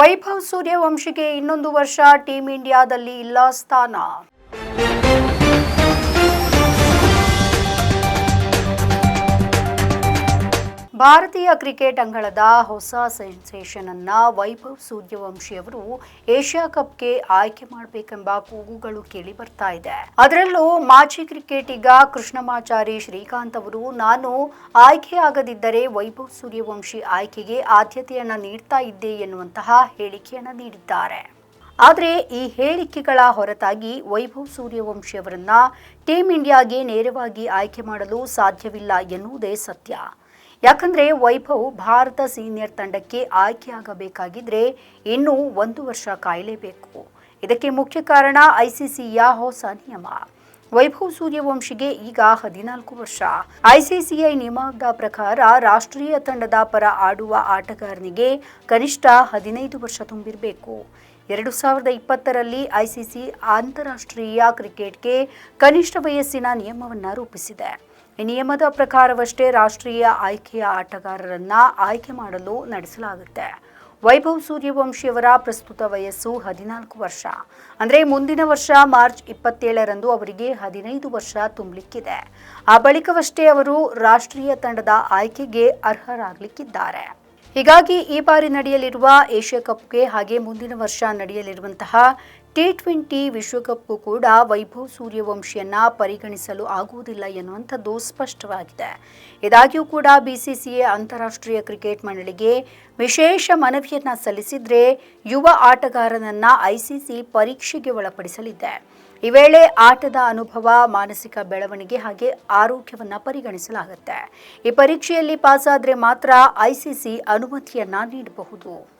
ವೈಭವ್ ಸೂರ್ಯವಂಶಿಗೆ ಇನ್ನೊಂದು ವರ್ಷ ಟೀಂ ಇಂಡಿಯಾದಲ್ಲಿ ಇಲ್ಲ ಸ್ಥಾನ. ಭಾರತೀಯ ಕ್ರಿಕೆಟ್ ಅಂಗಳದ ಹೊಸ ಸೆನ್ಸೇಷನ್ ಅನ್ನ ವೈಭವ್ ಸೂರ್ಯವಂಶಿ ಅವರು ಏಷ್ಯಾ ಕಪ್ಗೆ ಆಯ್ಕೆ ಮಾಡಬೇಕೆಂಬ ಕೂಗುಗಳು ಕೇಳಿ ಬರ್ತಾ ಇದೆ. ಅದರಲ್ಲೂ ಮಾಜಿ ಕ್ರಿಕೆಟಿಗ ಕೃಷ್ಣಮಾಚಾರಿ ಶ್ರೀಕಾಂತ್ ಅವರು, ನಾನು ಆಯ್ಕೆಯಾಗದಿದ್ದರೆ ವೈಭವ್ ಸೂರ್ಯವಂಶಿ ಆಯ್ಕೆಗೆ ಆದ್ಯತೆಯನ್ನ ನೀಡ್ತಾ ಇದ್ದೆ ಎನ್ನುವಂತಹ ಹೇಳಿಕೆಯನ್ನ ನೀಡಿದ್ದಾರೆ. ಆದರೆ ಈ ಹೇಳಿಕೆಗಳ ಹೊರತಾಗಿ ವೈಭವ್ ಸೂರ್ಯವಂಶಿ ಅವರನ್ನ ಟೀಂ ಇಂಡಿಯಾಗೆ ನೇರವಾಗಿ ಆಯ್ಕೆ ಮಾಡಲು ಸಾಧ್ಯವಿಲ್ಲ ಎನ್ನುವುದೇ ಸತ್ಯ. ಯಾಕಂದ್ರೆ ವೈಭವ್ ಭಾರತ ಸೀನಿಯರ್ ತಂಡಕ್ಕೆ ಆಯ್ಕೆಯಾಗಬೇಕಾಗಿದ್ರೆ ಇನ್ನೂ ಒಂದು ವರ್ಷ ಕಾಯಲೇಬೇಕು. ಇದಕ್ಕೆ ಮುಖ್ಯ ಕಾರಣ ಐಸಿಸಿಯ ಹೊಸ ನಿಯಮ. ವೈಭವ್ ಸೂರ್ಯವಂಶಿಗೆ ಈಗ ಹದಿನಾಲ್ಕು ವರ್ಷ. ಐಸಿಸಿಐ ನಿಯಮದ ಪ್ರಕಾರ ರಾಷ್ಟ್ರೀಯ ತಂಡದ ಪರ ಆಡುವ ಆಟಗಾರನಿಗೆ ಕನಿಷ್ಠ ಹದಿನೈದು ವರ್ಷ ತುಂಬಿರಬೇಕು. ಎರಡು ಸಾವಿರದ ಇಪ್ಪತ್ತರಲ್ಲಿ ಐಸಿಸಿ ಅಂತಾರಾಷ್ಟ್ರೀಯ ಕ್ರಿಕೆಟ್ಗೆ ಕನಿಷ್ಠ ವಯಸ್ಸಿನ ನಿಯಮವನ್ನು ರೂಪಿಸಿದೆ. ನಿಯಮದ ಪ್ರಕಾರವಷ್ಟೇ ರಾಷ್ಟ್ರೀಯ ಆಯ್ಕೆಯ ಆಟಗಾರರನ್ನ ಆಯ್ಕೆ ಮಾಡಲು ನಡೆಸಲಾಗುತ್ತೆ. ವೈಭವ್ ಸೂರ್ಯವಂಶಿಯವರ ಪ್ರಸ್ತುತ ವಯಸ್ಸು ಹದಿನಾಲ್ಕು ವರ್ಷ. ಅಂದರೆ ಮುಂದಿನ ವರ್ಷ ಮಾರ್ಚ್ ಇಪ್ಪತ್ತೇಳರಂದು ಅವರಿಗೆ ಹದಿನೈದು ವರ್ಷ ತುಂಬಲಿಕ್ಕಿದೆ. ಆ ಬಳಿಕವಷ್ಟೇ ಅವರು ರಾಷ್ಟ್ರೀಯ ತಂಡದ ಆಯ್ಕೆಗೆ ಅರ್ಹರಾಗಲಿಕ್ಕಿದ್ದಾರೆ. ಹೀಗಾಗಿ ಈ ಬಾರಿ ನಡೆಯಲಿರುವ ಏಷ್ಯಾ ಕಪ್ಗೆ ಹಾಗೆ ಮುಂದಿನ ವರ್ಷ ನಡೆಯಲಿರುವಂತಹ ಟಿ ಟ್ವೆಂಟಿ ವಿಶ್ವಕಪ್ಗೂ ಕೂಡ ವೈಭವ್ ಸೂರ್ಯವಂಶಿಯನ್ನ ಪರಿಗಣಿಸಲು ಆಗುವುದಿಲ್ಲ ಎನ್ನುವಂಥದ್ದು ಸ್ಪಷ್ಟವಾಗಿದೆ. ಇದಾಗಿಯೂ ಕೂಡ ಬಿಸಿಸಿಎ ಅಂತಾರಾಷ್ಟ್ರೀಯ ಕ್ರಿಕೆಟ್ ಮಂಡಳಿಗೆ ವಿಶೇಷ ಮನವಿಯನ್ನ ಸಲ್ಲಿಸಿದ್ರೆ ಯುವ ಆಟಗಾರನನ್ನ ಐಸಿಸಿ ಪರೀಕ್ಷೆಗೆ ಒಳಪಡಿಸಲಿದೆ. ಈ ವೇಳೆ ಆಟದ ಅನುಭವ, ಮಾನಸಿಕ ಬೆಳವಣಿಗೆ ಹಾಗೆ ಆರೋಗ್ಯವನ್ನ ಪರಿಗಣಿಸಲಾಗುತ್ತೆ. ಈ ಪರೀಕ್ಷೆಯಲ್ಲಿ ಪಾಸಾದರೆ ಮಾತ್ರ ಐಸಿಸಿ ಅನುಮತಿಯನ್ನ ನೀಡಬಹುದು.